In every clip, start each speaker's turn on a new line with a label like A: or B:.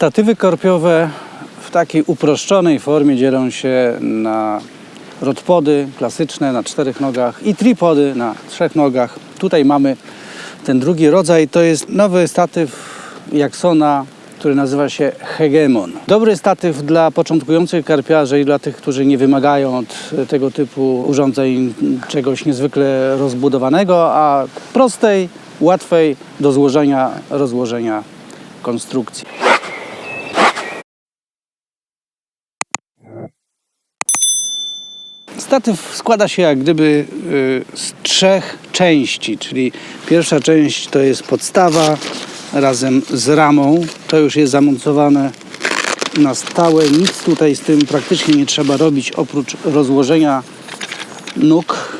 A: Statywy korpiowe w takiej uproszczonej formie dzielą się na rodpody klasyczne na czterech nogach i tripody na trzech nogach. Tutaj mamy ten drugi rodzaj, to jest nowy statyw Jacksona, który nazywa się Hegemon. Dobry statyw dla początkujących karpiarzy i dla tych, którzy nie wymagają od tego typu urządzeń czegoś niezwykle rozbudowanego, a prostej, łatwej do złożenia, rozłożenia konstrukcji. Statyw składa się jak gdyby y, z trzech części, czyli pierwsza część to jest podstawa razem z ramą. To już jest zamontowane na stałe. Nic tutaj z tym praktycznie nie trzeba robić oprócz rozłożenia nóg,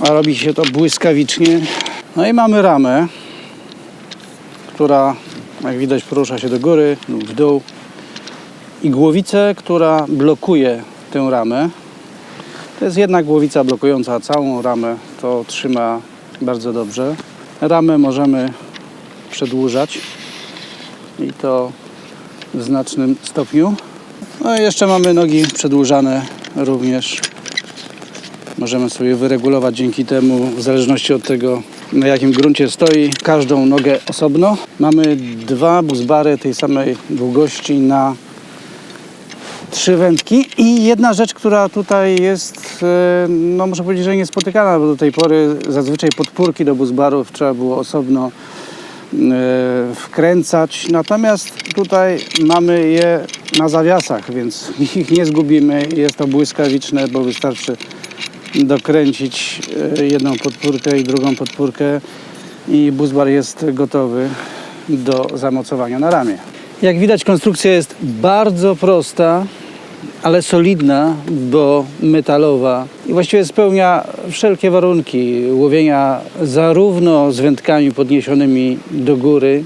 A: a robi się to błyskawicznie. No i mamy ramę, która jak widać porusza się do góry lub w dół i głowicę, która blokuje tę ramę. To jest jedna głowica blokująca całą ramę, to trzyma bardzo dobrze. Ramę możemy przedłużać i to w znacznym stopniu. No i jeszcze mamy nogi przedłużane również. Możemy sobie wyregulować dzięki temu, w zależności od tego, na jakim gruncie stoi, każdą nogę osobno. Mamy dwa buzbary tej samej długości na trzy wędki. I jedna rzecz, która tutaj jest, e, no muszę powiedzieć, że niespotykana, bo do tej pory zazwyczaj podpórki do buzbarów trzeba było osobno e, wkręcać, natomiast tutaj mamy je na zawiasach, więc ich nie zgubimy, jest to błyskawiczne, bo wystarczy dokręcić e, jedną podpórkę i drugą podpórkę i buzbar jest gotowy do zamocowania na ramię. Jak widać konstrukcja jest bardzo prosta, ale solidna, bo metalowa i właściwie spełnia wszelkie warunki łowienia zarówno z wędkami podniesionymi do góry,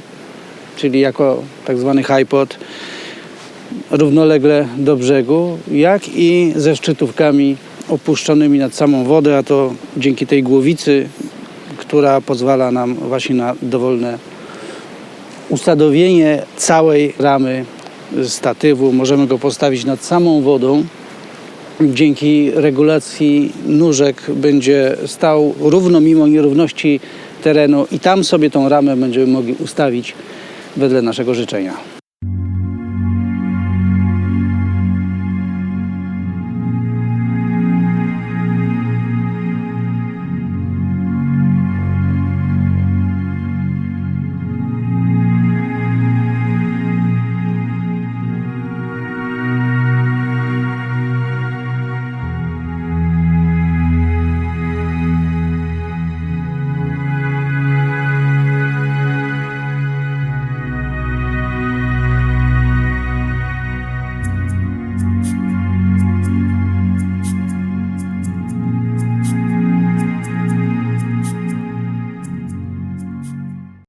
A: czyli jako tak zwany pod, równolegle do brzegu, jak i ze szczytówkami opuszczonymi nad samą wodę, a to dzięki tej głowicy, która pozwala nam właśnie na dowolne usadowienie całej ramy statywu. Możemy go postawić nad samą wodą. Dzięki regulacji nóżek będzie stał równo mimo nierówności terenu i tam sobie tą ramę będziemy mogli ustawić wedle naszego życzenia.